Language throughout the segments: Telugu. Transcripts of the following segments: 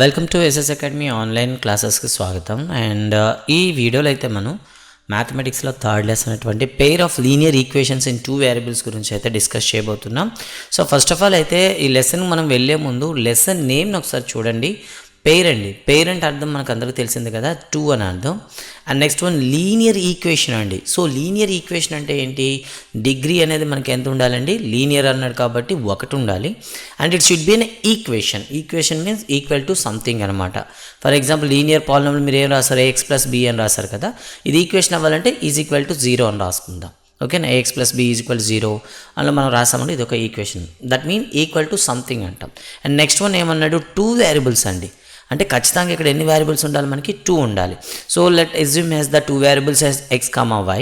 Welcome to SS academy online క్లాసెస్కి స్వాగతం. అండ్ uh, ఈ వీడియోలో అయితే మనం మ్యాథమెటిక్స్లో థర్డ్ లెసన్ అనేటువంటి pair of linear equations in two variables గురించి అయితే డిస్కస్ చేయబోతున్నాం. సో ఫస్ట్ ఆఫ్ ఆల్ అయితే ఈ లెసన్ మనం వెళ్ళే ముందు లెసన్ నేమ్ని ఒకసారి చూడండి. పెయిర్ అండి పెయిర్ అంటే అర్థం మనకు అందరికీ తెలిసింది కదా టూ అని అర్థం. And next one linear equation అండి. సో లీనియర్ ఈక్వేషన్ అంటే ఏంటి? డిగ్రీ అనేది మనకి ఎంత ఉండాలండి? లీనియర్ అన్నాడు కాబట్టి ఒకటి ఉండాలి. And it should be an equation equation means equal to something అనమాట ఫర్ ఎగ్జాంపుల్ లీనియర్ పాలినోమియల్ మీరు ఏం రాస్తారు ఏఎక్స్ ప్లస్ బి అని రాస్తారు కదా. ఇది ఈక్వేషన్ అవ్వాలంటే ఈజ్ ఈక్వల్ టు జీరో అని రాసుకుందాం. ఓకేనా a x plus b is equal zero అందులో మనం రాసామంటే ఇది ఒక equation that mean equal to something అంటాం. అండ్ నెక్స్ట్ వన్ ఏమన్నాడు? టూ వేరియబుల్స్ అండి. అంటే ఖచ్చితంగా ఇక్కడ ఎన్ని వేరియబుల్స్ ఉండాలి మనకి? టూ ఉండాలి. So let assume as the two variables as x comma y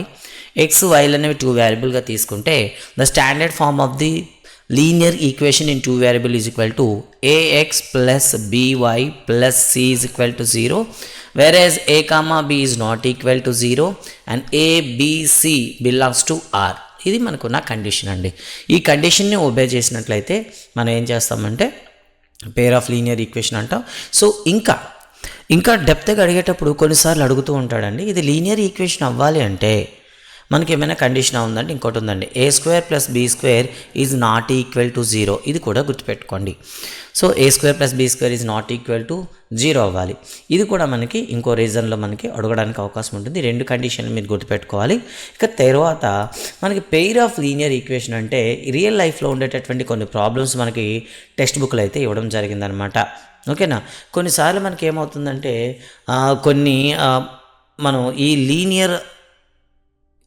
x వైలు అనేవి టూ వేరియబుల్గా తీసుకుంటే the standard form of the linear equation in two variable is equal to a x plus b y plus c is equal to zero whereas a comma b is not equal to zero and a b c belongs to R ఇది మనకున్న కండిషన్ అండి. ఈ కండిషన్ని ఒబే చేసినట్లయితే మనం ఏం చేస్తామంటే పేర్ ఆఫ్ లీనియర్ ఈక్వేషన్ అంటాం. సో ఇంకా ఇంకా డెప్త్గా అడిగేటప్పుడు కొన్నిసార్లు అడుగుతూ ఉంటాడండి ఇది లీనియర్ ఈక్వేషన్ అవ్వాలి అంటే మనకి ఏమైనా కండిషన్ ఉందంటే ఇంకోటి ఉందండి. A square plus b square is not equal to zero ఇది కూడా గుర్తుపెట్టుకోండి. So a square plus b square is not equal to zero అవ్వాలి. ఇది కూడా మనకి ఇంకో రీజన్లో మనకి అడగడానికి అవకాశం ఉంటుంది. రెండు కండిషన్లు మీరు గుర్తుపెట్టుకోవాలి. ఇక తర్వాత మనకి పెయిర్ ఆఫ్ లీనియర్ ఈక్వేషన్ అంటే రియల్ లైఫ్లో ఉండేటటువంటి కొన్ని ప్రాబ్లమ్స్ మనకి టెక్స్ట్ బుక్లు అయితే ఇవ్వడం జరిగిందనమాట ఓకేనా? కొన్నిసార్లు మనకి ఏమవుతుందంటే కొన్ని మనం ఈ లీనియర్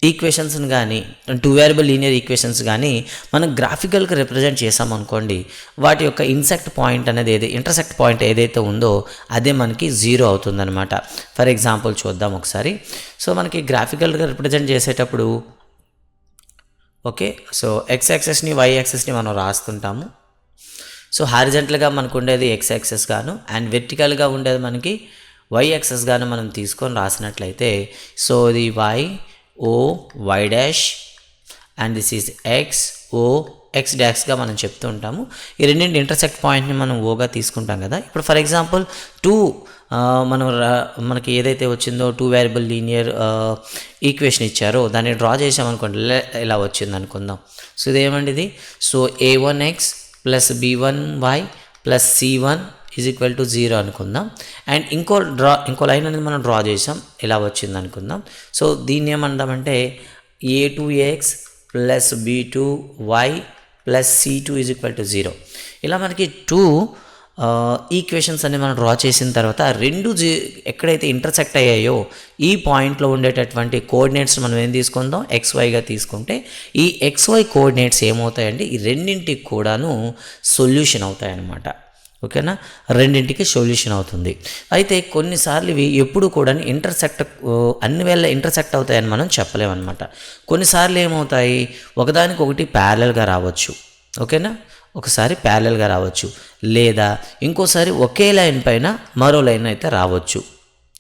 ఈక్వేషన్స్ని కానీ టూ వేరియబుల్ లీనియర్ ఈక్వేషన్స్ కానీ మనం గ్రాఫికల్గా రిప్రజెంట్ చేసామనుకోండి వాటి యొక్క ఇన్సెక్ట్ పాయింట్ అనేది ఏది ఇంటర్సెక్ట్ పాయింట్ ఏదైతే ఉందో అదే మనకి జీరో అవుతుందన్నమాట. ఫర్ ఎగ్జాంపుల్ చూద్దాం ఒకసారి. సో మనకి గ్రాఫికల్గా రిప్రజెంట్ చేసేటప్పుడు ఓకే సో ఎక్స్ యాక్సెస్ని వై యాక్సెస్ని మనం రాస్తుంటాము. సో హారిజెంటల్గా మనకు ఉండేది ఎక్స్ యాక్సెస్ గాను అండ్ వెర్టికల్గా ఉండేది మనకి వై యాక్సెస్ గాను మనం తీసుకొని రాసినట్లయితే సో ఇది y o y dash and this is x o x డాష్గా మనం చెప్తూ ఉంటాము. ఈ రెండింటి ఇంటర్సెక్ట్ పాయింట్ని మనం ఓగా తీసుకుంటాం కదా. ఇప్పుడు ఫర్ ఎగ్జాంపుల్ టూ మనం మనకి ఏదైతే వచ్చిందో టూ వేరియబుల్ లీనియర్ ఈక్వేషన్ ఇచ్చారో దాన్ని డ్రా చేసామనుకోండి ఇలా వచ్చింది అనుకుందాం. సో ఇదేమండి ఇది? So a one x plus b one y plus c one is equal to zero అనుకుందాం. అండ్ ఇంకో డ్రా ఇంకో లైన్ అనేది మనం డ్రా చేసాం. ఇలా వచ్చింది అనుకుందాం. సో దీన్ని ఏమంటామంటే a two x plus b two y plus c two is equal to zero ఇలా మనకి టూ ఈక్వేషన్స్ అన్ని మనం డ్రా చేసిన తర్వాత రెండు జీ ఎక్కడైతే ఇంటర్సెక్ట్ అయ్యాయో ఈ పాయింట్లో ఉండేటటువంటి కోఆర్డినేట్స్ మనం ఏం తీసుకుందాం? ఎక్స్వైగా తీసుకుంటే ఈ ఎక్స్వై కోఆర్డినేట్స్ ఏమవుతాయండి ఈ రెండింటికి కూడాను సొల్యూషన్ అవుతాయన్నమాట. ఓకేనా? రెండింటికి సొల్యూషన్ అవుతుంది. అయితే కొన్నిసార్లు ఇవి ఎప్పుడు కూడా ఇంటర్సెక్ట్ అన్ని వేళ ఇంటర్సెక్ట్ అవుతాయని మనం చెప్పలేమన్నమాట. కొన్నిసార్లు ఏమవుతాయి? ఒకదానికి ఒకటి ప్యారల్గా రావచ్చు. ఓకేనా? ఒకసారి ప్యారల్గా రావచ్చు. లేదా ఇంకోసారి ఒకే లైన్ పైన మరో లైన్ అయితే రావచ్చు.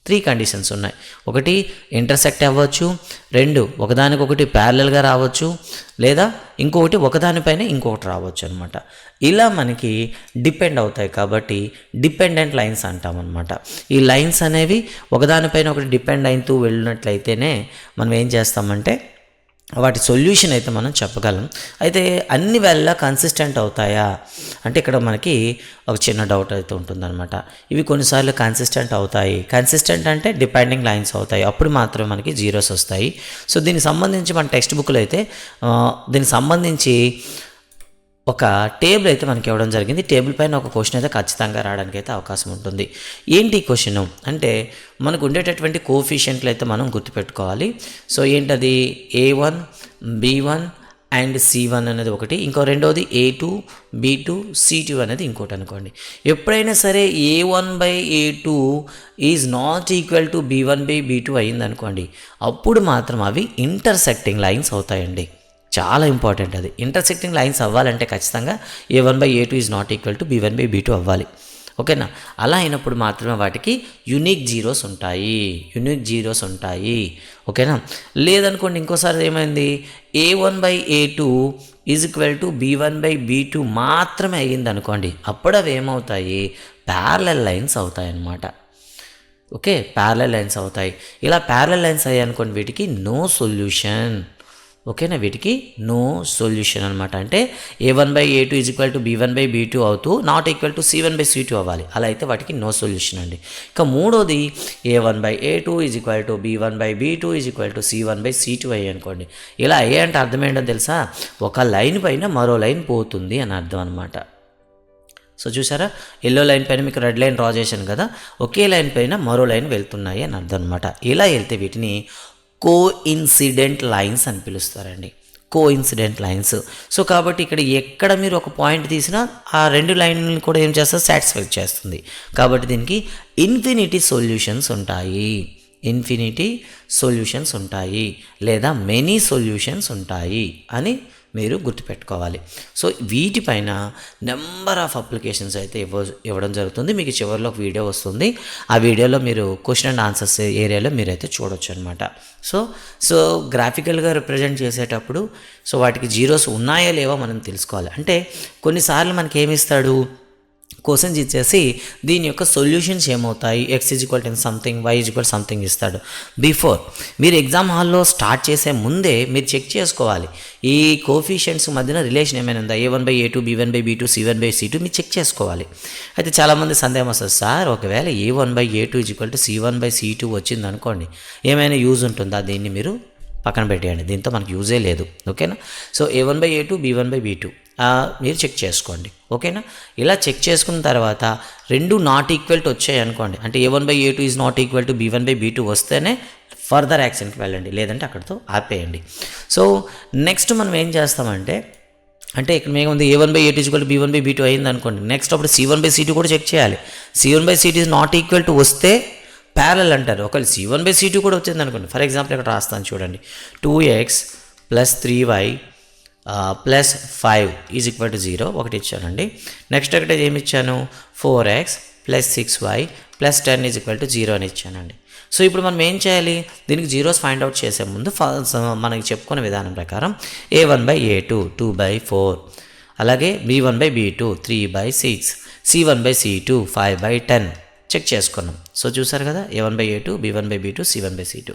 త్రీ కండిషన్స్ ఉన్నాయి. ఒకటి ఇంటర్సెక్ట్ అవ్వచ్చు రెండు ఒకదానికొకటి ప్యారలల్గా రావచ్చు లేదా ఇంకొకటి ఒకదానిపైన ఇంకొకటి రావచ్చు అనమాట ఇలా మనకి డిపెండ్ అవుతాయి కాబట్టి డిపెండెంట్ లైన్స్ అంటాం అనమాట ఈ లైన్స్ అనేవి ఒకదానిపైన ఒకటి డిపెండ్ అవుతూ వెళ్ళినట్లయితేనే మనం ఏం చేస్తామంటే వాటి సొల్యూషన్ అయితే మనం చెప్పగలం. అయితే అన్ని వేళ కన్సిస్టెంట్ అవుతాయా? అంటే ఇక్కడ మనకి ఒక చిన్న డౌట్ అయితే ఉంటుందన్నమాట. ఇవి కొన్నిసార్లు కన్సిస్టెంట్ అవుతాయి. కన్సిస్టెంట్ అంటే డిపెండింగ్ లైన్స్ అవుతాయి. అప్పుడు మాత్రమే మనకి జీరోస్ వస్తాయి. సో దీనికి సంబంధించి మన టెక్స్ట్ బుక్లో అయితే దీనికి సంబంధించి ఒక టేబుల్ అయితే మనకి ఇవ్వడం జరిగింది. టేబుల్ పైన ఒక క్వశ్చన్ అయితే ఖచ్చితంగా రావడానికి అయితే అవకాశం ఉంటుంది. ఏంటి క్వశ్చన్? అంటే మనకు ఉండేటటువంటి కోఫిషియంట్లు అయితే మనం గుర్తుపెట్టుకోవాలి. సో ఏంటది? A one b one and c one అనేది ఒకటి. ఇంకో రెండోది a two b two c two అనేది ఇంకోటి అనుకోండి. ఎప్పుడైనా సరే a one by a two is not equal to b one by b two అయిందనుకోండి అప్పుడు మాత్రం అవి ఇంటర్సెక్టింగ్ లైన్స్ అవుతాయండి. చాలా ఇంపార్టెంట్ అది. ఇంటర్సెక్టింగ్ లైన్స్ అవ్వాలంటే ఖచ్చితంగా a one by a two is not equal to b one by b two అవ్వాలి. ఓకేనా? అలా అయినప్పుడు మాత్రమే వాటికి యునిక్ జీరోస్ ఉంటాయి. యునిక్ జీరోస్ ఉంటాయి. ఓకేనా? లేదనుకోండి ఇంకోసారి ఏమైంది? A one by a two is equal to b one by b two మాత్రమే అయ్యింది అనుకోండి అప్పుడు అవి ఏమవుతాయి? ప్యారలల్ లైన్స్ అవుతాయి అన్నమాట ఓకే? ప్యారలల్ లైన్స్ అవుతాయి. ఇలా ప్యారలల్ లైన్స్ అయ్యాయి అనుకోండి వీటికి నో సొల్యూషన్ ఓకేనా వీటికి? నో సొల్యూషన్ అనమాట అంటే a one by a two is equal to b one by b two అవుతూ not equal to c one by c two అవ్వాలి. అలా అయితే వాటికి నో సొల్యూషన్ అండి. ఇక మూడోది a one by a two is equal to b one by b two is equal to c one by c two అయ్యి అనుకోండి. ఇలా అయ్యే అంటే అర్థం ఏంటో తెలుసా? ఒక లైన్ పైన మరో లైన్ పోతుంది అని అర్థం అనమాట సో చూసారా? ఎల్లో లైన్ పైన మీకు రెడ్ లైన్ డ్రా చేశాను కదా? ఒకే లైన్ పైన మరో లైన్ వెళ్తున్నాయి అని అర్థం అనమాట ఇలా వెళ్తే వీటిని కో ఇన్సిడెంట్ లైన్స్ అని పిలుస్తారండి. Coincident lines. సో కాబట్టి ఇక్కడ ఎక్కడ మీరు ఒక పాయింట్ తీసినా ఆ రెండు లైన్లు కూడా ఏం చేస్తారు సాటిస్ఫై చేస్తుంది. కాబట్టి దీనికి ఇన్ఫినిటీ సొల్యూషన్స్ ఉంటాయి. ఇన్ఫినిటీ సొల్యూషన్స్ ఉంటాయి. లేదా మెనీ సొల్యూషన్స్ ఉంటాయి అని మీరు గుర్తుపెట్టుకోవాలి. సో వీటిపైన నెంబర్ ఆఫ్ అప్లికేషన్స్ అయితే ఇవ్వ ఇవ్వడం జరుగుతుంది. మీకు చివరిలో ఒక వీడియో వస్తుంది. ఆ వీడియోలో మీరు క్వశ్చన్ అండ్ ఆన్సర్స్ ఏరియాలో మీరైతే చూడొచ్చు అనమాట సో సో గ్రాఫికల్గా రిప్రజెంట్ చేసేటప్పుడు సో వాటికి జీరోస్ ఉన్నాయా లేవో మనం తెలుసుకోవాలి. అంటే కొన్నిసార్లు మనకి ఏమి ఇస్తాడు? క్వశ్చన్స్ ఇచ్చేసి దీని యొక్క సొల్యూషన్స్ ఏమవుతాయి? X is equal ten something y is equal something ఇస్తాడు. బిఫోర్ మీరు ఎగ్జామ్ హాల్లో స్టార్ట్ చేసే ముందే మీరు చెక్ చేసుకోవాలి. ఈ కోఫిషియన్స్ మధ్యన రిలేషన్ ఏమైనా ఉందా? A one by a two b one by b two c one by c two మీరు చెక్ చేసుకోవాలి. అయితే చాలామంది సందేహం వస్తుంది సార్ ఒకవేళ a one by a two is equal to c one by c two వచ్చింది అనుకోండి ఏమైనా యూజ్ ఉంటుందా? దీన్ని మీరు పక్కన పెట్టేయండి. దీంతో మనకు యూజే లేదు. ఓకేనా so a one by a two b one by b two మీరు చెక్ చేసుకోండి. ఓకేనా? ఇలా చెక్ చేసుకున్న తర్వాత రెండు నాట్ ఈక్వల్ టు వచ్చాయి అనుకోండి. అంటే a one by a two is not equal to b one by b two వస్తేనే ఫర్దర్ యాక్సిడెంట్కి వెళ్ళండి. లేదంటే అక్కడితో ఆపేయండి. సో నెక్స్ట్ మనం ఏం చేస్తామంటే అంటే ఇక్కడ మేము ఉంది a one by eight equal b one by b two అయింది అనుకోండి. నెక్స్ట్ అప్పుడు c one by c two కూడా చెక్ చేయాలి. C one by c two not equal to వస్తే ప్యారల్ అంటారు. ఒకవేళ c one by c two కూడా వచ్చింది అనుకోండి. ఫర్ ఎగ్జాంపుల్ ఇక్కడ రాస్తాను చూడండి. Two x plus three y plus five is equal to zero ఒకటి ఇచ్చానండి. నెక్స్ట్ ఒకటి ఏమి ఇచ్చాను? Four x plus six y plus ten is equal to zero అని ఇచ్చానండి. సో ఇప్పుడు మనం ఏం చేయాలి? దీనికి జీరోస్ ఫైండ్ అవుట్ చేసే ముందు మనకి చెప్పుకునే విధానం ప్రకారం a one by a two two by four అలాగే b one by b two three by six c one by c two five by ten check చేసుకున్నాం. సో చూసారు కదా? A one by a two b one by b two c one by c two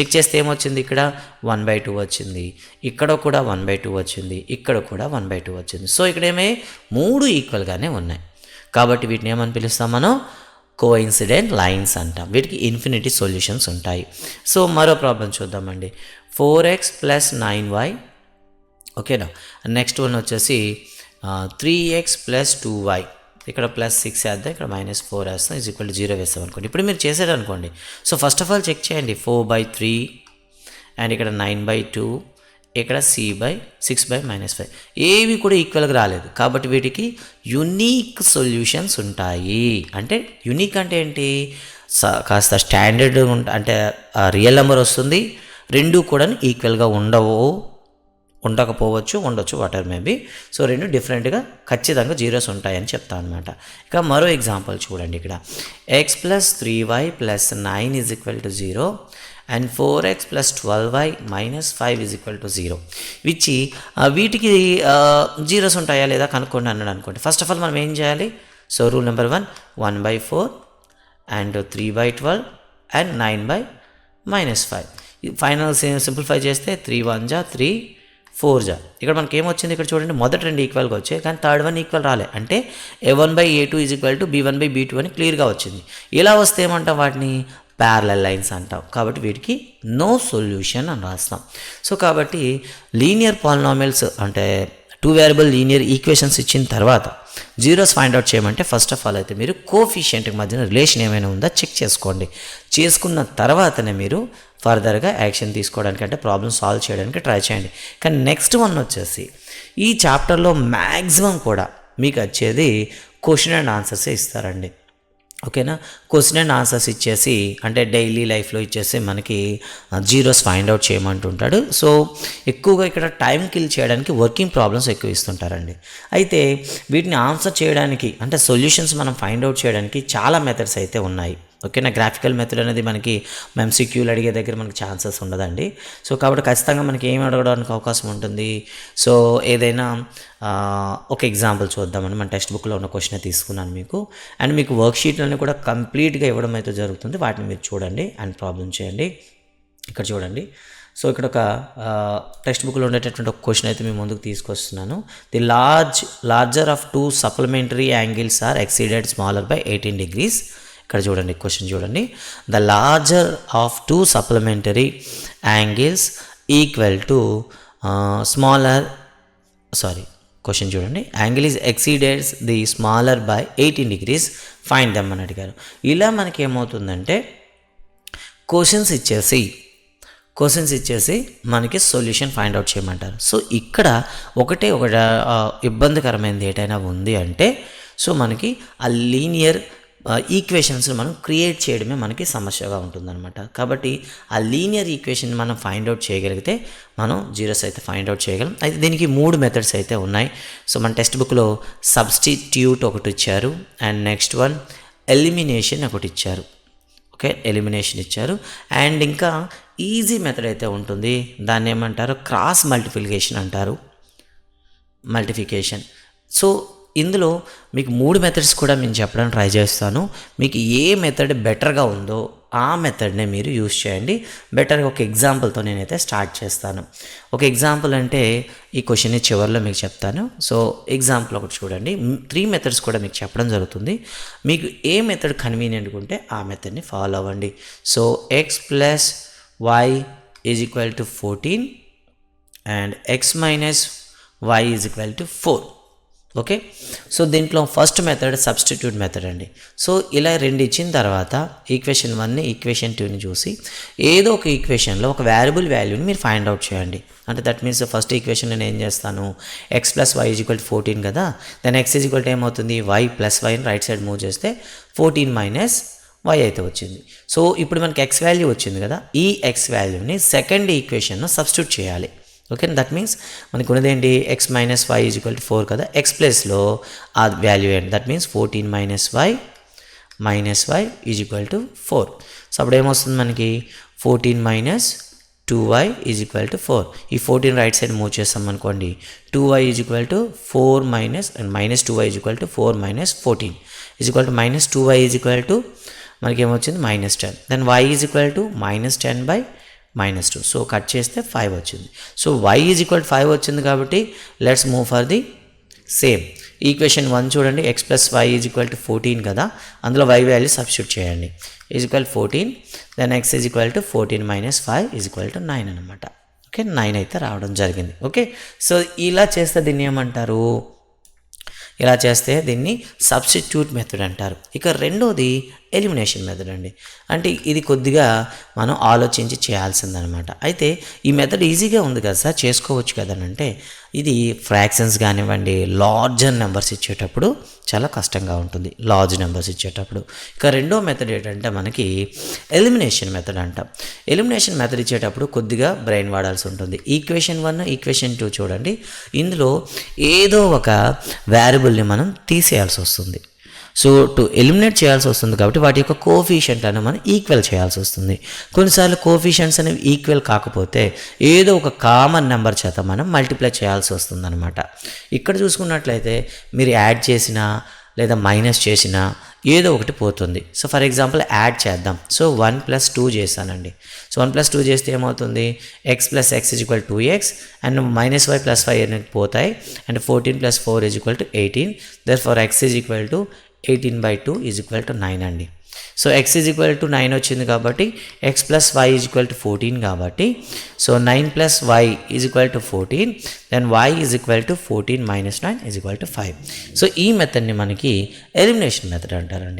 check చేస్తే ఏమొచ్చింది ఇక్కడ? వన్ బై టూ వచ్చింది. ఇక్కడ కూడా వన్ బై టూ వచ్చింది. ఇక్కడ కూడా వన్ బై టూ వచ్చింది. సో ఇక్కడ ఏమే? మూడు ఈక్వల్గానే ఉన్నాయి. కాబట్టి వీటిని ఏమని పిలుస్తాం మనం? కోఇన్సిడెంట్ లైన్స్ అంటాం. వీటికి ఇన్ఫినిటీ సొల్యూషన్స్ ఉంటాయి. సో మరో ప్రాబ్లం చూద్దామండి. Four x plus nine y ఓకేనా? నెక్స్ట్ వన్ వచ్చేసి three x plus two y ఇక్కడ ప్లస్ సిక్స్ వేద్దాం ఇక్కడ మైనస్ ఫోర్ వేస్తాం ఈజ్ ఈక్వల్ టు జీరో వేస్తాం అనుకోండి. ఇప్పుడు మీరు చేసారు అనుకోండి so first of all check చేయండి. ఫోర్ బై త్రీ అండ్ ఇక్కడ నైన్ బై టూ ఇక్కడ c by six by minus five ఏవి కూడా ఈక్వల్గా రాలేదు. కాబట్టి వీటికి యునీక్ సొల్యూషన్స్ ఉంటాయి. అంటే యునీక్ అంటే ఏంటి? కాస్త స్టాండర్డ్ ఉంట- అంటే రియల్ నెంబర్ వస్తుంది. రెండు కూడా ఈక్వల్గా ఉండవు. ఉండకపోవచ్చు ఉండొచ్చు వాటర్ మేబీ సో రెండు డిఫరెంట్గా ఖచ్చితంగా జీరోస్ ఉంటాయని చెప్తాను అనమాట ఇక మరో ఎగ్జాంపుల్ చూడండి ఇక్కడ. X plus three y plus nine is equal to zero and four x plus twelve y minus five is equal to zero ఇచ్చి వీటికి జీరోస్ ఉంటాయా లేదా కనుక్కోండి అన్నాడు అనుకోండి. ఫస్ట్ ఆఫ్ ఆల్ మనం ఏం చేయాలి? So rule number one one by four and three by twelve and nine by minus five final simplify చేస్తే త్రీ వన్ జా త్రీ ఫోర్ జా ఇక్కడ మనకి ఏమొచ్చింది ఇక్కడ చూడండి మొదటి రెండు ఈక్వల్గా వచ్చాయి కానీ థర్డ్ వన్ ఈక్వల్ రాలే. అంటే a one by a two is equal to b one by b two అని క్లియర్గా వచ్చింది. ఇలా వస్తే ఏమంటాం వాటిని? ప్యారలల్ లైన్స్ అంటాం. కాబట్టి వీటికి నో సొల్యూషన్ అని రాస్తాం. సో కాబట్టి లీనియర్ పాలినామిల్స్ అంటే టూ వేరియబుల్ లీనియర్ ఈక్వేషన్స్ ఇచ్చిన తర్వాత జీరోస్ ఫైండ్ అవుట్ చేయమంటే ఫస్ట్ ఆఫ్ ఆల్ అయితే మీరు కోఫిషియంట్కి మధ్యన రిలేషన్ ఏమైనా ఉందా? చెక్ చేసుకోండి. చేసుకున్న తర్వాతనే మీరు ఫర్దర్గా యాక్షన్ తీసుకోవడానికి అంటే ప్రాబ్లమ్ సాల్వ్ చేయడానికి ట్రై చేయండి. కానీ నెక్స్ట్ వన్ వచ్చేసి ఈ చాప్టర్లో మ్యాక్సిమం కూడా మీకు వచ్చేది క్వశ్చన్ అండ్ ఆన్సర్సే ఇస్తారండి. ఓకేనా? క్వశ్చన్ అండ్ ఆన్సర్స్ ఇచ్చేసి అంటే డైలీ లైఫ్లో ఇచ్చేసి మనకి జీరోస్ ఫైండ్ అవుట్ చేయమంటుంటాడు. సో ఎక్కువగా ఇక్కడ టైం కిల్ చేయడానికి వర్కింగ్ ప్రాబ్లమ్స్ ఎక్కువ ఇస్తుంటారండి. అయితే వీటిని ఆన్సర్ చేయడానికి అంటే సొల్యూషన్స్ మనం ఫైండ్ అవుట్ చేయడానికి చాలా మెథడ్స్ అయితే ఉన్నాయి. ఓకేనా గ్రాఫికల్ మెథడ్ అనేది మనకి ఎంసీక్యూలు అడిగే దగ్గర మనకి ఛాన్సెస్ ఉండదండి. సో కాబట్టి ఖచ్చితంగా మనకి ఏం అడగడానికి అవకాశం ఉంటుంది? సో ఏదైనా ఒక ఎగ్జాంపుల్ చూద్దామని మన టెక్స్ట్ బుక్లో ఉన్న క్వశ్చన్ తీసుకున్నాను మీకు. అండ్ మీకు వర్క్ కూడా కంప్లీట్గా ఇవ్వడం అయితే జరుగుతుంది. వాటిని మీరు చూడండి అండ్ ప్రాబ్లం చేయండి. ఇక్కడ చూడండి. సో ఇక్కడ ఒక టెక్స్ట్ బుక్లో ఉండేటటువంటి ఒక క్వశ్చన్ అయితే మేము ముందుకు తీసుకొస్తున్నాను. The large larger of two supplementary angles are exceeded smaller by eighteen degrees ఇక్కడ చూడండి క్వశ్చన్ చూడండి. The larger of two supplementary angles equal to smaller sorry question చూడండి. Angle is exceededs the smaller by eighteen degrees find them అని అడిగారు. ఇలా మనకి ఏమవుతుందంటే క్వశ్చన్స్ ఇచ్చేసి క్వశ్చన్స్ ఇచ్చేసి మనకి సొల్యూషన్ ఫైండ్ అవుట్ చేయమంటారు. సో ఇక్కడ ఒకటే ఒక uh, ఇబ్బందికరమైనది ఏటైనా ఉంది అంటే సో మనకి ఆ లీనియర్ ఈక్వేషన్స్ని మనం క్రియేట్ చేయడమే మనకి సమస్యగా ఉంటుందన్నమాట. కాబట్టి ఆ లీనియర్ ఈక్వేషన్ మనం ఫైండ్ అవుట్ చేయగలిగితే మనం జీరోస్ అయితే ఫైండ్ అవుట్ చేయగలం. అయితే దీనికి మూడు మెథడ్స్ అయితే ఉన్నాయి. సో మన టెక్స్ట్ బుక్లో సబ్స్టిట్యూట్ ఒకటి ఇచ్చారు. అండ్ నెక్స్ట్ వన్ ఎలిమినేషన్ ఒకటి ఇచ్చారు. ఓకే ఎలిమినేషన్ ఇచ్చారు. అండ్ ఇంకా ఈజీ మెథడ్ అయితే ఉంటుంది. దాన్ని ఏమంటారు? క్రాస్ మల్టిప్లికేషన్ అంటారు. మల్టిఫికేషన్ సో ఇందులో మీకు మూడు మెథడ్స్ కూడా నేను చెప్పడానికి ట్రై చేస్తాను. మీకు ఏ మెథడ్ బెటర్గా ఉందో ఆ మెథడ్నే మీరు యూస్ చేయండి. బెటర్గా ఒక ఎగ్జాంపుల్తో నేనైతే స్టార్ట్ చేస్తాను. ఒక ఎగ్జాంపుల్ అంటే ఈ క్వశ్చన్ చివరిలో మీకు చెప్తాను. సో ఎగ్జాంపుల్ ఒకటి చూడండి. త్రీ మెథడ్స్ కూడా మీకు చెప్పడం జరుగుతుంది. మీకు ఏ మెథడ్ కన్వీనియంట్గా ఉంటే ఆ మెథడ్ని ఫాలో అవ్వండి. So x plus y is equal to fourteen and x minus y is equal to four okay? So దీంట్లో ఫస్ట్ మెథడ్ సబ్స్టిట్యూట్ మెథడ్ అండి. సో ఇలా రెండు ఇచ్చిన తర్వాత ఈక్వేషన్ వన్ని ఈక్వేషన్ టూని చూసి ఏదో ఒక ఈక్వేషన్లో ఒక వేరియబుల్ వాల్యూని మీరు ఫైండ్ అవుట్ చేయండి. అంటే దట్ మీన్స్ ఫస్ట్ ఈక్వేషన్ నేను ఏం చేస్తాను? X plus y is equal fourteen కదా? దెన్ ఎక్స్ ఈజ్ ఈక్వల్ ఏమవుతుంది? వై ప్లస్ వైని రైట్ సైడ్ మూవ్ చేస్తే ఫోర్టీన్ మైనస్ వై అయితే వచ్చింది. సో ఇప్పుడు మనకి ఎక్స్ వాల్యూ వచ్చింది కదా? ఈ ఎక్స్ వాల్యూని సెకండ్ ఈక్వేషన్ను సబ్స్టిట్యూట్ చేయాలి. ఓకే దట్ మీన్స్ మనకు ఉన్నదేంటి x minus y is equal to four కదా? ఎక్స్ ప్లస్లో ఆ వాల్యూ ఏంటి? That means fourteen minus y minus y is equal to four so అప్పుడు ఏమొస్తుంది మనకి? Fourteen minus two y is equal to four ఈ ఫోర్టీన్ రైట్ సైడ్ మూవ్ చేస్తాం అనుకోండి. Two y is equal to four minus and minus two y is equal to four minus fourteen is equal to minus two y is equal to మనకి ఏమొచ్చింది minus ten then y is equal to minus ten by minus two so cut చేస్తే ఫైవ్ వచ్చింది. So y is equal five వచ్చింది కాబట్టి let's move for the same equation one చూడండి x plus y is equal to fourteen కదా. అందులో వై వాల్యూ సబ్స్టిట్యూట్ చేయండి. Is equal fourteen then x is equal to fourteen minus five is equal to nine అనమాట ఓకే నైన్ అయితే రావడం జరిగింది. ఓకే సో ఇలా చేస్తే దీన్ని ఏమంటారు? ఇలా చేస్తే దీన్ని సబ్స్టిట్యూట్ మెథడ్ అంటారు. ఇక రెండోది ఎలిమినేషన్ మెథడ్ అండి. అంటే ఇది కొద్దిగా మనం ఆలోచించి చేయాల్సిందనమాట. అయితే ఈ మెథడ్ ఈజీగా ఉంది కదా సార్? చేసుకోవచ్చు కదా అని అంటే ఇది ఫ్రాక్షన్స్ కానివ్వండి లార్జర్ నెంబర్స్ ఇచ్చేటప్పుడు చాలా కష్టంగా ఉంటుంది. లార్జ్ నెంబర్స్ ఇచ్చేటప్పుడు. ఇక రెండో మెథడ్ ఏంటంటే మనకి ఎలిమినేషన్ మెథడ్ అంటాం. ఎలిమినేషన్ మెథడ్ ఇచ్చేటప్పుడు కొద్దిగా బ్రెయిన్ వాడాల్సి ఉంటుంది. ఈక్వేషన్ వన్ ఈక్వేషన్ టూ చూడండి. ఇందులో ఏదో ఒక వేరియబుల్ని మనం తీసేయాల్సి వస్తుంది. సో టు ఎలిమినేట్ చేయాల్సి వస్తుంది కాబట్టి వాటి యొక్క కోఫిషియంట్ అనేది మనం ఈక్వల్ చేయాల్సి వస్తుంది. కొన్నిసార్లు కోఫిషియంట్స్ అనేవి ఈక్వల్ కాకపోతే ఏదో ఒక కామన్ నెంబర్ చేత మనం మల్టిప్లై చేయాల్సి వస్తుంది అనమాట ఇక్కడ చూసుకున్నట్లయితే మీరు యాడ్ చేసినా లేదా మైనస్ చేసినా ఏదో ఒకటి పోతుంది. సో ఫర్ ఎగ్జాంపుల్ యాడ్ చేద్దాం. సో వన్ ప్లస్ టూ చేశానండి సో వన్ ప్లస్ టూ చేస్తే ఏమవుతుంది? X plus x is equal two x and minus y plus five అనేది పోతాయి. And fourteen plus four is equal to eighteen therefore x is equal to eighteen by two is equal to nine అండి. So x is equal to nine వచ్చింది కాబట్టి x plus y is equal to fourteen కాబట్టి. So nine plus y is equal to fourteen then y is equal to fourteen minus nine is equal to five. So ఈ మెథడ్ని మనకి ఎలిమినేషన్ మెథడ్ అంటారండి.